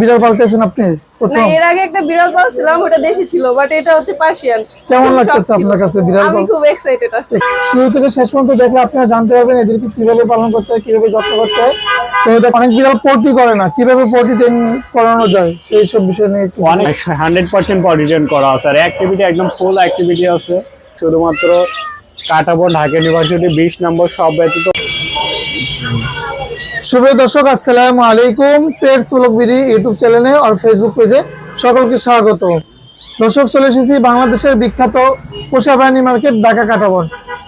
বিড়াল পালতেছেন আপনি না এর আগে একটা বিড়াল পালছিলাম ওটা দেশি ছিল বাট এটা হচ্ছে পার্সিয়ান কেমন লাগতেছে আপনার কাছে বিড়াল আমি খুব এক্সাইটেড আসলে শুরু থেকে শেষ পর্যন্ত দেখলে আপনারা জানতে পারবেন এদেরকে কীভাবে পালন করতে হয় কীভাবে যত্ন করতে হয়। তো এটা অনেক বিড়াল করে না কীভাবে ট্রেন করানো যায় সেই সব বিষয় নিয়ে অনেক করা আছে। আর অ্যাক্টিভিটি একদম ফুল অ্যাক্টিভিটি আছে। শুধুমাত্র কাটাবো ঢাকা ইউনিভার্সিটি বিশ নম্বর সব ব্যতীত শুভ দর্শক, আসসালামু আলাইকুম। পেটস ব্লগ বিডি ইউটিউব চ্যানেলে আর ফেসবুক পেজে সকলকে স্বাগত। দর্শক, চলে এসেছি বাংলাদেশের বিখ্যাত পোষা প্রাণী মার্কেট ঢাকা কাটাবন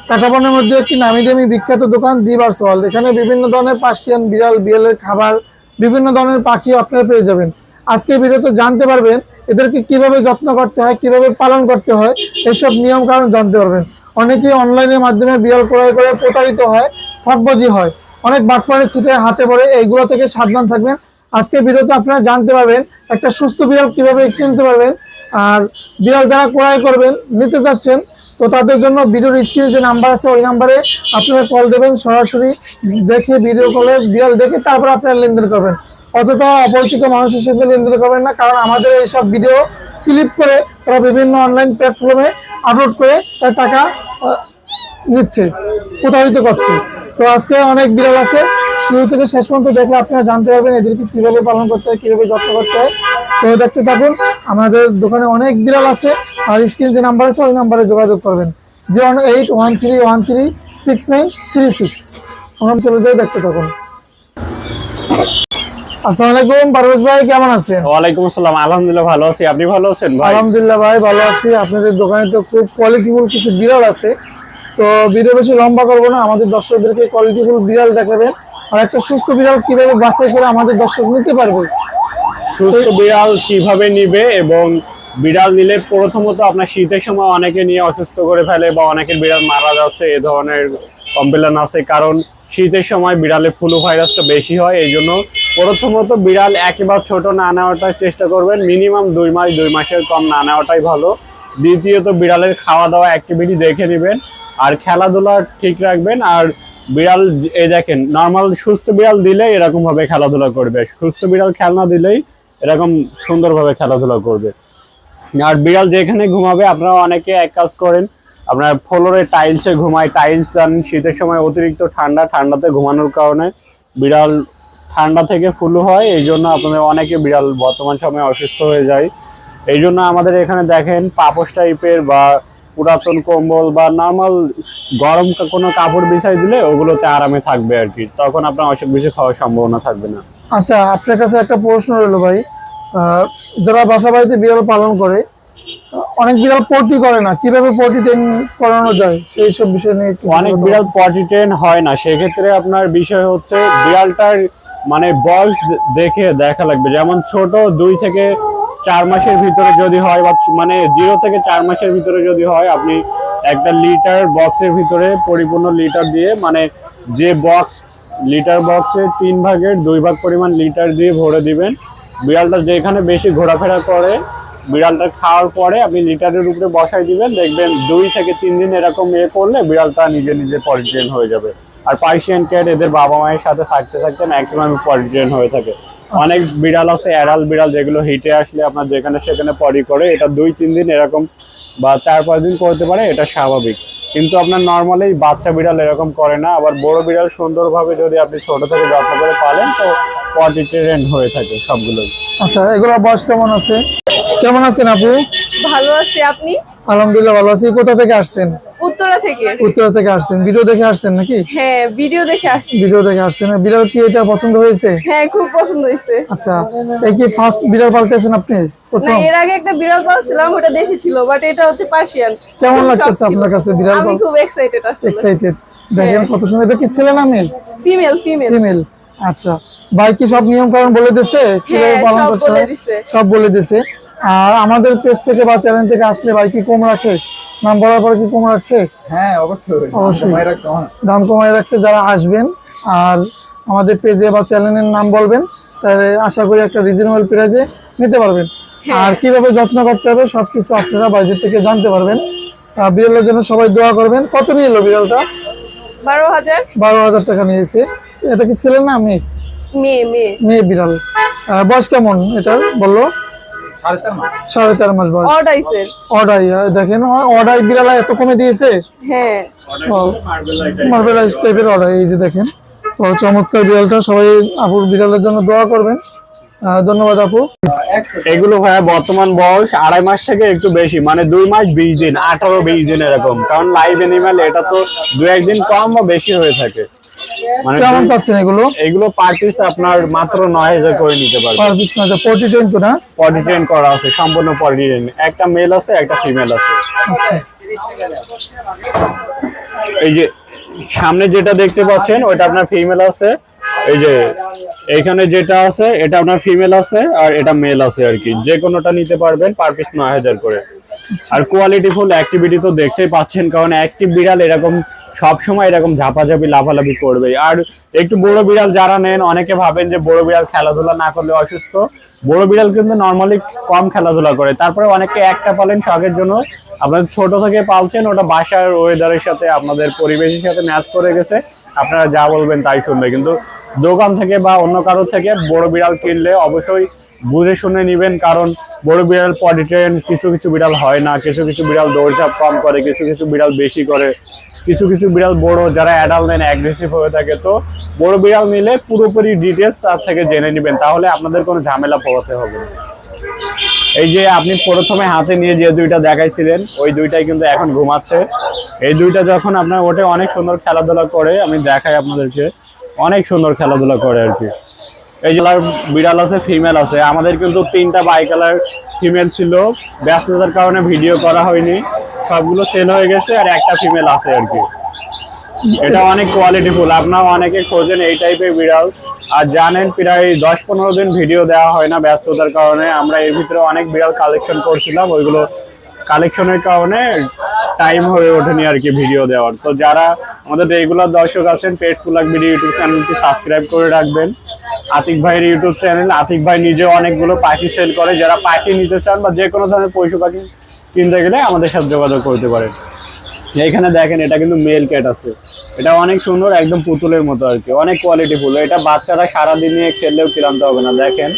কাটাবনের মধ্যে একটি নামি দামি বিখ্যাত দোকান দিবার্স ওয়ার্ল্ড এখানে বিভিন্ন ধরনের পার্সিয়ান, বিড়াল, বিড়ালের খাবার, বিভিন্ন ধরনের পাখি আপনারা পেয়ে যাবেন। আজকে ভিডিওতে জানতে পারবেন এদেরকে কীভাবে যত্ন করতে হয়, কীভাবে পালন করতে হয়, এসব নিয়ম কারণ জানতে পারবেন। অনেকেই অনলাইনের মাধ্যমে বিড়াল ক্রয় করে প্রতারিত হয়, ঠকবাজি হয়। অনেক বাটপাড়ের ছিটে হাতে পড়ে, এইগুলো থেকে সাবধান থাকবেন। আজকে ভিডিওতে আপনারা জানতে পারবেন একটা সুস্থ বিড়াল কীভাবে চিনতে পারবেন, আর বিড়াল যারা ক্রয় করবেন, নিতে যাচ্ছেন তো তাদের জন্য ভিডিওর স্ক্রিনে যে নাম্বার আছে, ওই নাম্বারে আপনারা কল দেবেন, সরাসরি দেখে ভিডিও কলে বিড়াল দেখে তারপর আপনারা লেনদেন করবেন। অযথা অপরিচিত মানুষের সাথে লেনদেন করবেন না, কারণ আমাদের এইসব ভিডিও ক্লিপ করে তারা বিভিন্ন অনলাইন প্ল্যাটফর্মে আপলোড করে তার টাকা নিচ্ছে, প্রতারিত করছে। তো আজকে অনেক বিড়াল আছে। শুরু থেকে শেষ পর্যন্ত দেখলে আপনারা জানতে পারবেন এদেরকে কীভাবে পালন করতে হয় কীভাবে যত্ন করতে হয়। তো দেখতে থাকুন আমাদের দোকানে অনেক বিড়াল আছে। আর স্ক্রিন যে নাম্বার আছে ওই নাম্বারে যোগাযোগ করবেন। Zero eight one three one three six nine three six. আমরা চলে যাই দেখতে থাকুন। আসসালামু আলাইকুম পারভেজ ভাই কেমন আছেন? ওয়ালাইকুম আসসালাম আলহামদুলিল্লাহ ভালো আছি। আপনি ভালো আছেন ভাই? আলহামদুলিল্লাহ ভাই ভালো আছি। আপনাদের দোকানে তো খুব কোয়ালিটিফুল কিছু বিড়াল আছে। তো ভিডিও বেশি লম্বা করব না, আমাদের দর্শকদেরকে কোয়ালিটিফুল বিড়াল দেখাবেন। আর একটা সুস্থ বিড়াল কীভাবে বাছাই করে আমাদের দর্শক নিতে পারবে? সুস্থ বিড়াল কীভাবে নিবে এবং বিড়াল নিলে প্রথমত আপনার শীতের সময় অনেকে নিয়ে অসুস্থ করে ফেলে বা অনেকের বিড়াল মারা যাচ্ছে, এ ধরনের কমপ্লেন আছে। কারণ শীতের সময় বিড়ালে ফ্লু ভাইরাসটা বেশি হয়, এই জন্য প্রথমত বিড়াল একেবারে ছোট না নেওয়াটার চেষ্টা করবেন। মিনিমাম দুই মাস, দুই মাসের কম না নেওয়াটাই ভালো। দ্বিতীয়ত বিড়ালের খাওয়া দাওয়া অ্যাক্টিভিটি দেখে নেবেন, আর খেলাধুলা ঠিক রাখবেন, আর বিড়াল, এই দেখেন নর্মাল সুস্থ বিড়াল দিলে এরকম ভাবে খেলাধুলা করবে, সুস্থ বিড়াল খেলনা দিলেই এরকম সুন্দরভাবে খেলাধুলা করবে। আর বিড়াল যেখানে ঘুমাবে, আপনারা অনেকে এক কাজ করেন, আপনার ফ্লোরে টাইলসে ঘুমায় টাইলস জানেন শীতের সময় অতিরিক্ত ঠান্ডা, ঠান্ডাতে ঘুমানোর কারণে বিড়াল ঠান্ডা থেকে ফুলু হয়, এই জন্য আপনাদের অনেকে বিড়াল বর্তমান সময়ে অসুস্থ হয়ে যায়। এই জন্য আমাদের এখানে দেখেন পাপোশ টাইপের বা পুরাতন কম্বল বা নর্মাল গরম কোনো কাপড় বিছাই দিলে ওগুলোতে আরামে থাকবে আর কি। তখন আপনার অসুখ বিসুখ হওয়ার সম্ভাবনা থাকবে না। আচ্ছা আপনার কাছে একটা প্রশ্ন রইল ভাই। যারা বাসা বাড়িতে বিড়াল পালন করে অনেক বিড়াল পটি করে না? কীভাবে পটি ট্রেন করানো যায়? সেই সব বিষয় নিয়ে অনেক বিড়াল পটি ট্রেন হয় না। সেক্ষেত্রে আপনার বিষয় হচ্ছে বিড়ালটার মানে বয়স দেখে দেখা লাগবে। যেমন ছোট দুই থেকে চার মাসের ভিতরে যদি হয় বা মানে জিরো থেকে চার মাসের ভিতরে যদি হয়, আপনি একটা লিটার বক্সের ভিতরে পরিপূর্ণ লিটার দিয়ে মানে যে বক্স লিটার বক্সে তিন ভাগের দুই ভাগ পরিমাণ লিটার দিয়ে ভরে দিবেন। বিড়ালটা যেখানে বেশি ঘোরাফেরা করে, বিড়ালটা খাওয়ার পরে আপনি লিটারের উপরে বসাই দিবেন। দেখবেন দুই থেকে তিন দিন এরকম ইয়ে করলে বিড়ালটা নিজে নিজে পরিট্রেন হয়ে যাবে। আর পার্সিয়ান ক্যাট এদের বাবা মায়ের সাথে থাকতে থাকতে ম্যাক্সিমাম পরিট্রেন হয়ে থাকে। অনেক বিড়াল আছে অ্যাডাল বিড়াল যেগুলো হিটে আসলে আপনার যেখানে সেখানে পরি করে এটা দুই তিন দিন এরকম বা চার পাঁচ দিন করতে পারে এটা স্বাভাবিক। কিন্তু আপনার নর্মালি বাচ্চা বিড়াল এরকম করে না আবার বড় বিড়াল সুন্দরভাবে যদি আপনি ছোট থেকে যত্ন করে পালেন তো পটিট্রেন হয়ে থাকে সবগুলোই। আচ্ছা এগুলো বয়স কেমন আছে? কেমন আছেন আপু? ভালো আছি আপনি? আলহামদুলিল্লাহ ভালো আছি। কোথা থেকে আসছেন? উত্তরা থেকে। উত্তরা থেকে আসছেন। ভিডিও দেখে আসছেন নাকি? হ্যাঁ ভিডিও দেখে আসি ভিডিও দেখে আসছেন। বিড়াল কি এটা পছন্দ হয়েছে? হ্যাঁ খুব পছন্দ হয়েছে। আচ্ছা এই কি ফার্স্ট বিড়াল পালতেছেন আপনি? প্রথম? এর আগে একটা বিড়াল পালছিলাম ওটা দেশি ছিল বাট এটা হচ্ছে পার্সিয়ান কেমন লাগতেছে আপনার কাছে বিড়াল আমি খুব এক্সাইটেড আসলে। এক্সাইটেড দেখেন হ্যাঁ। কত সুন্দর। এটা কি ছেলে না মেয়ে? ফিমেল ফিমেল ফিমেল আচ্ছা। ভাই কি সব নিয়ম কারণ বলে দিছে? কীভাবে হ্যাঁ, পালন সব করতে হয়? সব বলে দিছে। আর আমাদের পেজ থেকে বা চ্যানেল থেকে আসলে ভাই কি কম রাখে? নাম বলার পরে কি কম রাখছে? হ্যাঁ অবশ্যই। অবশ্যই। হয়। দাম কমায় রাখছে যারা আসবেন। আর আমাদের পেজে বা চ্যানেলের নাম বলবেন তাহলে আশা করি একটা রিজনেবল প্রাইজে নিতে পারবেন। আর কীভাবে যত্ন করতে হবে সবকিছু আপনারা বাইরের থেকে জানতে পারবেন। আর বিড়ালের জন্য সবাই দোয়া করবেন। কত নিয়ে এলো বিড়ালটা? বারো হাজার। বারো হাজার টাকা নিয়েছে। এটা কি ছেলে না মেয়ে? মেয়ে মেয়ে। মেয়ে বিড়াল। আহ, বয়স কেমন? এটা বলল? সাড়ে চার মাস। বয়স। অডাইসের অর্ডাই দেখেন অর্ডাই বিড়ালা এত কমে দিয়েছে? হ্যাঁ। মার্বেলাইজ টাইপের অর্ডার এই যে দেখেন। বড় চমৎকার বিড়ালটা সবাই আপুর বিড়ালের জন্য দোয়া করবেন। ধন্যবাদ আপু। এগুলো ভাইয়া বর্তমান বয়স আড়াই মাস থেকে একটু বেশি মানে দুই মাস বিশ দিন আঠারো বিশ দিন এরকম। কারণ লাইভ এনিম্যাল এটা তো দু একদিন কম বা বেশি হয়ে থাকে। কেমন চাচ্ছেন এগুলো? এগুলো পার পিস আপনার মাত্র নয় হাজার করে নিতে পারবে। পার পিস না পটি ট্রেন তো না? পটি ট্রেন করা আছে সম্পূর্ণ পটি ট্রেন একটা মেল আছে একটা ফিমেল আছে। আচ্ছা। এই যে সামনে যেটা দেখতে পাচ্ছেন ওটা আপনার ফিমেল আছে। এই যে এখানে যেটা আছে এটা আপনার ফিমেল আছে আর এটা মেল আছে আর কি। যে কোনোটা নিতে পারবেন পার পিস নয় হাজার করে। আর কোয়ালিটি ফুল অ্যাক্টিভিটি তো দেখতেই পাচ্ছেন কারণ অ্যাক্টিভ বিড়াল এরকম সব সময় এরকম ঝাপাঝাপি, লাফালাফি করবে। আর একটু বড় বিড়াল যারা নেন, অনেকে ভাবেন যে বড় বিড়াল খেলাধুলা না করলে অসুস্থ। বড় বিড়াল কিন্তু নর্মালি কম খেলাধুলা করে। তারপরে অনেকে একটা পালেন শখের জন্য। আপনাদের ছোট থেকে পালছেন, ওটা বাসার ওয়েদারের সাথে, আপনাদের পরিবেশের সাথে ম্যাচ করে গেছে। আপনারা যা বলবেন তাই শুনবে। কিন্তু দোকান থেকে বা অন্য কারও থেকে বড় বিড়াল কিনলে অবশ্যই বুঝে শুনে নিবেন, কারণ বড় বিড়াল পটি ট্রেন কিছু কিছু বিড়াল হয় না, কিছু কিছু বিড়াল দৌড়ঝাঁপ কম করে, কিছু কিছু বিড়াল বেশি করে, কিছু কিছু বিড়াল বড়, যারা অ্যাডাল্ট নেন অ্যাগ্রেসিভ হয়ে থাকে, তো বড় বিড়াল নিলে পুরোপুরি ডিটেলস তার থেকে জেনে নেবেন, তাহলে আপনাদের কোনো ঝামেলা পোহাতে হবে না। এই যে আপনি প্রথমে হাতে নিয়ে যে দুইটা দেখাইছিলেন, ওই দুইটাই কিন্তু এখন ঘুমাচ্ছে। এই দুইটা যখন আপনার ওঠে, অনেক সুন্দর খেলাধুলা করে, আমি দেখাই আপনাদেরকে, অনেক সুন্দর খেলাধুলা করে আর কি। এই যে কালার বিড়াল আছে ফিমেল আছে। আমাদের কিন্তু তিনটা বাই কালার ফিমেল ছিল। ব্যস্ততার কারণে ভিডিও করা হয়নি। সবগুলো সেল হয়ে গেছে আর একটা ফিমেল আছে আর কি। এটা অনেক কোয়ালিটি ফুল আপনারা অনেকে খোঁজেন এই টাইপের বিড়াল। আর জানেন, প্রায় দশ পনেরো দিন ভিডিও দেওয়া হয় না ব্যস্ততার কারণে। আমরা এর ভিতরে অনেক বিড়াল কালেকশন করছিলাম। ওইগুলো কালেকশনের কারণে টাইম হয়ে ওঠেনি আর কি ভিডিও দেওয়ার। তো যারা আমাদের রেগুলার দর্শক আছেন পেট ফুলাক ভিডিও ইউটিউব চ্যানেলটি সাবস্ক্রাইব করে রাখবেন। আতিক ভাইয়ের ইউটিউব চ্যানেল। আতিক ভাই নিজে অনেকগুলো পাখি সেল করে। যারা পাখি নিতে চান বা যে কোনো ধরনের পশু পাখি কিনতে গেলে আমাদের সাথে যোগাযোগ করতে পারেন। এইখানে দেখেন এটা কিন্তু মেল ক্যাট আছে। এটা অনেক সুন্দর একদম পুতুলের মতো আর কি। অনেক কোয়ালিটি ফুল। এটা বাচ্চারা সারাদিন নিয়ে খেললেও ক্লান্ত হবে না। দেখেন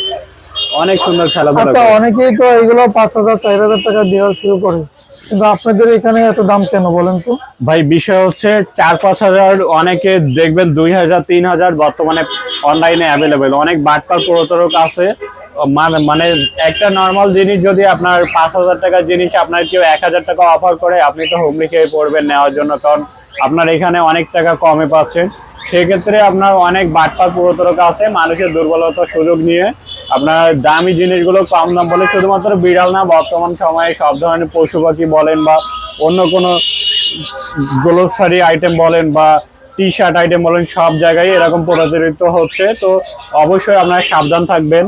অনেক সুন্দর খেলা আচ্ছা অনেকেই তো এগুলো পাঁচ হাজার চার হাজার টাকা বিড়াল সেল করে। কিন্তু আপনাদের এখানে এত দাম কেন বলেন তো? ভাই, বিষয় হচ্ছে চার পাঁচ হাজার, অনেকে দেখবেন দুই হাজার, তিন হাজার বর্তমানে অনলাইনে অ্যাভেলেবেল অনেক বাটপার প্রতারক আছে। মানে মানে একটা নর্মাল জিনিস যদি আপনার পাঁচ হাজার টাকার জিনিস আপনার কেউ এক হাজার টাকা অফার করে, আপনি তো হুমড়ি খেয়ে পড়বেন নেওয়ার জন্য। কারণ আপনার এখানে অনেক টাকা কমে পাচ্ছেন সেক্ষেত্রে আপনার অনেক বাটপার প্রতারক আছে। মানুষের দুর্বলতার সুযোগ নিয়ে আপনার দামি জিনিসগুলো কম দাম বলে শুধুমাত্র বিড়াল না, বর্তমান সময়ে সব ধরনের পশু পাখি বলেন বা অন্য কোনো গ্লোসারি আইটেম বলেন বা টি শার্ট আইটেম বলেন, সব জায়গায় এরকম প্রচারিত হচ্ছে। তো অবশ্যই আপনারা সাবধান থাকবেন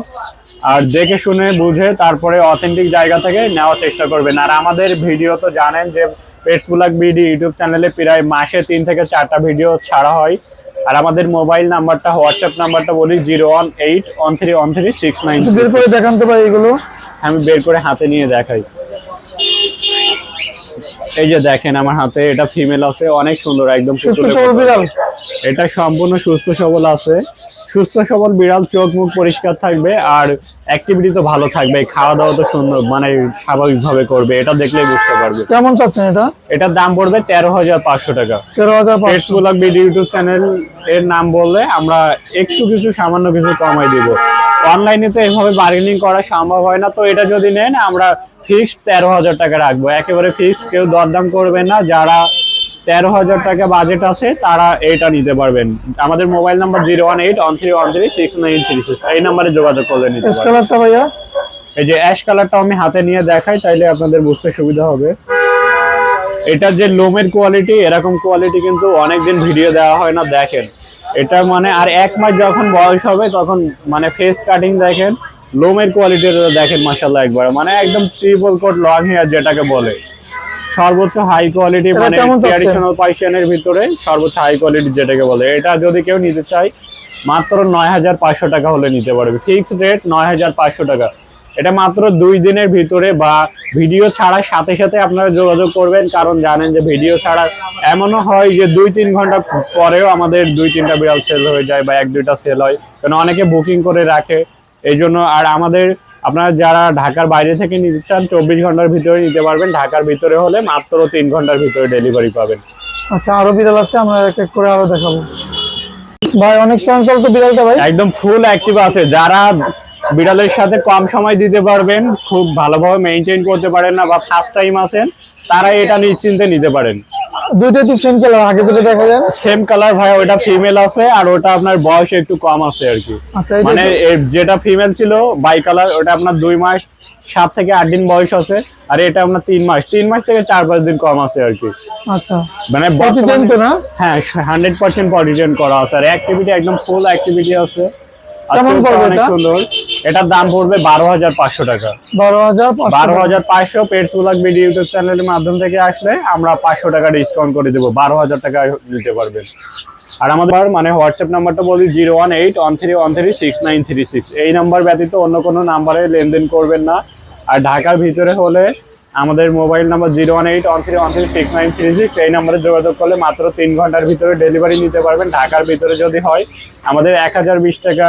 আর দেখে শুনে বুঝে তারপরে অথেন্টিক জায়গা থেকে নেওয়ার চেষ্টা করবেন। আর আমাদের ভিডিও তো জানেন যে পেটস ব্লগ বিডি ইউটিউব চ্যানেলে প্রায় মাসে তিন থেকে চারটা ভিডিও ছাড়া হয়। আর আমাদের মোবাইল নাম্বারটা হোয়াটসঅ্যাপ নাম্বারটা বলি zero one eight one three one three six nine বের করে দেখান তো ভাই এগুলো। আমি বের করে হাতে নিয়ে দেখাই। এই যে দেখেন আমার হাতে এটা ফিমেল আছে অনেক সুন্দর একদম এটা সম্পূর্ণ সুস্থ সবল আছে। সুস্থ সবল বিড়াল চোখ মুখ পরিষ্কার থাকবে আর অ্যাক্টিভিটি তো ভালো থাকবে খাওয়া দাওয়া তো সুন্দর মানে স্বাভাবিকভাবে করবে এটা দেখলেই বুঝতে পারবে। কেমন চাচ্ছেন এটা? এটার দাম পড়বে তেরো হাজার পাঁচশো টাকা। তেরো হাজার পাঁচশো। ভিডিও ইউটিউব চ্যানেল এর নাম বললে আমরা একটু কিছু সামান্য কিছু কমাই দিব। অনলাইনে তো এভাবে বার্গেনিং করা সম্ভব হয় না তো এটা যদি নেন আমরা ফিক্সড তেরো হাজার টাকা রাখব। একেবারে ফিক্সড কেউ দরদাম করবে না। যারা তেরো হাজার টাকা বাজেট আছে তারা এটা নিতে পারবেন। আমাদের mobile number zero one eight one three one three six nine three six এই নাম্বারে যোগাযোগ স্কালারটা ভাইয়া? এই যে অ্যাশ কালারটা আমি হাতে নিয়ে দেখাই তাইলে আপনাদের বুঝতে সুবিধা হবে। এটা যে লোমের কোয়ালিটি এরকম কোয়ালিটি কিন্তু অনেকদিন ভিডিও দেওয়া হয় না দেখেন। এটা মানে আর এক মাস যখন বয়স হবে তখন মানে ফেস কাটিং দেখেন লোমের কোয়ালিটিটা দেখেন মাসাল্লাহ একবার। মানে একদম ট্রিপল কোট লং হেয়ার যেটাকে বলে। সর্বোচ্চ হাই কোয়ালিটি মানে ট্র্যাডিশনাল পাইশিয়ানের ভিতরে সর্বোচ্চ হাই কোয়ালিটি যেটাকে বলে। এটা যদি কেউ নিতে চায় মাত্র নয় হাজার পাঁচশো টাকা হলে নিতে পারবে। ফিক্সড রেট নয় হাজার পাঁচশো টাকা। এটা মাত্র দুই দিনের ভিতরে বা ভিডিও ছাড়ার সাথে সাথে আপনারা যোগাযোগ করবেন কারণ জানেন যে ভিডিও ছাড়া এমনও হয় যে দুই তিন ঘণ্টা পরেও আমাদের দুই তিনটা বিড়াল সেল হয়ে যায় বা এক দুইটা সেল হয়। কারণ অনেকে বুকিং করে রাখে। এই জন্য আর আমাদের আপনারা যারা ঢাকার বাইরে থেকে নিতে চান চব্বিশ ঘণ্টার ভিতরে নিতে পারবেন। ঢাকার ভিতরে হলে মাত্র তিন ঘণ্টার ভিতরে ডেলিভারি পাবেন। আচ্ছা আরও বিড়াল আছে আমরা এক এক করে আরও দেখাবো। ভাই অনেক চঞ্চল তো বিড়ালটা ভাই। একদম ফুল অ্যাক্টিভ আছে। যারা বিড়ালের সাথে কম সময় দিতে পারবেন খুব ভালোভাবে মেনটেন করতে পারেন না বা ফার্স্ট টাইম আছেন তারা এটা নিশ্চিন্তে নিতে পারেন। সেম কালার আগে যেটা দেখা যায় সেম কালার ভাই ওটা ফিমেল আছে আর ওটা আপনার বয়স একটু কম আছে আর কি। আচ্ছা মানে যেটা ফিমেল ছিল বাই কালার ওটা আপনার দুই মাস সাত থেকে আট দিন বয়স আছে। আর এটা আপনার তিন মাস তিন মাস থেকে চার পাঁচ দিন কম আছে আর কি। আচ্ছা। মানে হ্যাঁ হান্ড্রেড পার্সেন্ট করা আছে। আর অ্যাক্টিভিটি একদম ফুল অ্যাক্টিভিটি আছে। কেমন পড়বে এটা? এটার দাম পড়বে টাকা। ভিডিও ইউটিউব চ্যানেলের মাধ্যম থেকে আসলে আমরা পাঁচশো টাকা ডিসকাউন্ট করে দেবো। টাকা নিতে পারবেন। আর আমাদের মানে হোয়াটসঅ্যাপ নাম্বারটা বলি এই নাম্বার ব্যতীত অন্য কোনো নাম্বারে লেনদেন করবেন না। আর ঢাকার ভিতরে হলে আমাদের mobile number zero one eight one three one three six nine three six. এই নাম্বারে যোগাযোগ করলে মাত্র তিন ঘণ্টার ভিতরে ডেলিভারি নিতে পারবেন। ঢাকার ভিতরে যদি হয় আমাদের এক হাজার বিশ টাকা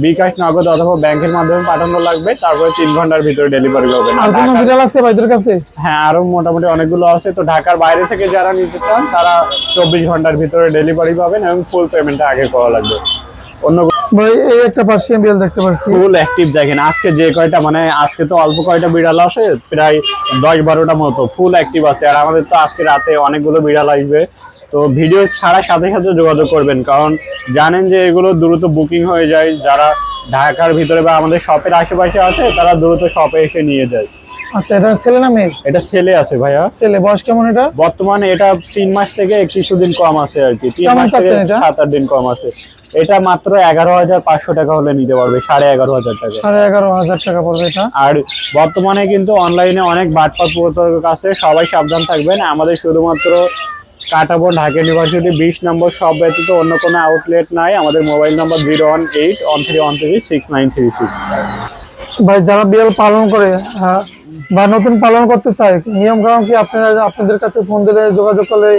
বিকাশ নগদ অথবা ব্যাংকের মাধ্যমে পাঠানো লাগবে তারপরে তিন ঘণ্টার ভিতরে ডেলিভারি পাবেন আর কোনো বিড়াল আছে ভাইদের কাছে? হ্যাঁ আরও মোটামুটি অনেকগুলো আছে। তো ঢাকার বাইরে থেকে যারা নিতে চান তারা চব্বিশ ঘণ্টার ভিতরে ডেলিভারি পাবেন এবং ফুল পেমেন্টটা আগে করা লাগবে। অন্য ভাই এই একটা পার্সিয়ান বিড়াল দেখতে পাচ্ছি ফুল অ্যাক্টিভ দেখেন আজকে যে কয়টা মানে আজকে তো অল্প কয়টা বিড়াল আছে প্রায় দশ বারোটা মতো ফুল অ্যাক্টিভ আছে। আর আমাদের তো আজকে রাতে অনেকগুলো বিড়াল আসবে। তো ভিডিও ছাড়ার সাথে সাথে যোগাযোগ করবেন কারণ জানেন যে এগুলো দ্রুত বুকিং হয়ে যায় যারা ঢাকার ভিতরে বা আমাদের শপের আশেপাশে আছে তারা দ্রুত শপে এসে নিয়ে যায়। আচ্ছা এটা ছেলে না মেয়ে? এটা ছেলে আছে ভাইয়া। ছেলে বয়স কেমন এটা? বর্তমানে এটা তিন মাস থেকে কিছুদিন কম আছে আর কি তিন মাস থেকে? সাত আট দিন কম আছে। এটা মাত্র এগারো হাজার পাঁচশো টাকা হলে নিতে পারবে সাড়ে এগারো হাজার টাকা। সাড়ে এগারো হাজার টাকা পড়বে এটা? আর বর্তমানে কিন্তু অনলাইনে অনেক বাটপাত প্রতারক আছে সবাই সাবধান থাকবেন। আমাদের শুধুমাত্র কাটাবো ঢাকা ইউনিভার্সিটি বিশ নম্বর সব ব্যতীত অন্য কোনো আউটলেট নাই। আমাদের mobile number zero one eight one three one three six nine three six ভাই, যারা বিড়াল পালন করে বা নতুন পালন করতে চায় নিয়ম কারণ কি আপনারা আপনাদের কাছে ফোন দিলে যোগাযোগ করলে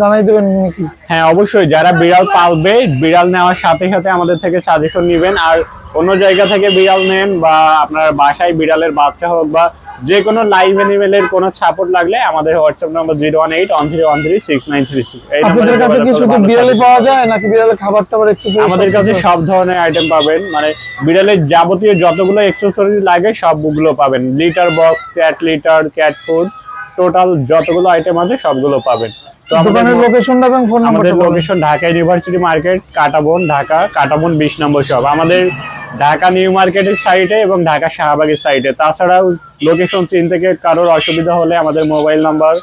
জানাই দেবেন নাকি? হ্যাঁ অবশ্যই। যারা বিড়াল পালবে বিড়াল নেওয়ার সাথে সাথে আমাদের থেকে সাজেশন নেবেন। আর অন্য জায়গা থেকে বিড়াল নেন বা আপনার বাসায় বিড়ালের বাচ্চা হোক বা যে কোনো লাইভ অ্যানিমেলের কোনো সাপোর্ট লাগলে আমাদের WhatsApp number zero one eight one three one three six nine three six আপনাদের কাছে কি শুধু বিড়ালই পাওয়া যায় নাকি বিড়ালের খাবার টাবার এক্সেসরিজ আমাদের কাছে সব ধরনের আইটেম পাবেন। মানে বিড়ালের যাবতীয় যতগুলো এক্সেসরিজ লাগে সবগুলো পাবেন। Litter box cat litter cat food total যতগুলো আইটেম আছে সবগুলো পাবেন। তো আমাদের লোকেশনটা এবং ফোন নাম্বারটা location Dhaka university market Katabon Dhaka Katabon বিশ নম্বর শপ আমাদের ঢাকা নিউ মার্কেটের সাইডে এবং ঢাকা শাহবাগের সাইডে তাছাড়াও লোকেশন চিন থেকে কারোর অসুবিধা হলে আমাদের mobile number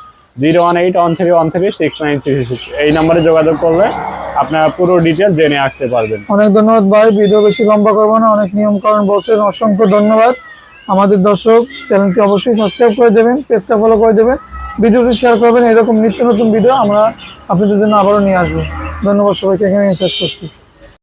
zero one eight one three one three six nine three six এই নাম্বারে যোগাযোগ করলে আপনারা পুরো ডিটেল জেনে আসতে পারবেন। অনেক ধন্যবাদ ভাই ভিডিও বেশি লম্বা করব না অনেক নিয়ম কারণ বলছেন অসংখ্য ধন্যবাদ। আমাদের দর্শক চ্যানেলটি অবশ্যই সাবস্ক্রাইব করে দেবেন, পেজটা ফলো করে দেবেন, ভিডিওটি শেয়ার করবেন, এরকম নিত্য নতুন ভিডিও আমরা আপনাদের জন্য আবারও নিয়ে আসব। ধন্যবাদ সবাইকে এখানে শেষ করছি।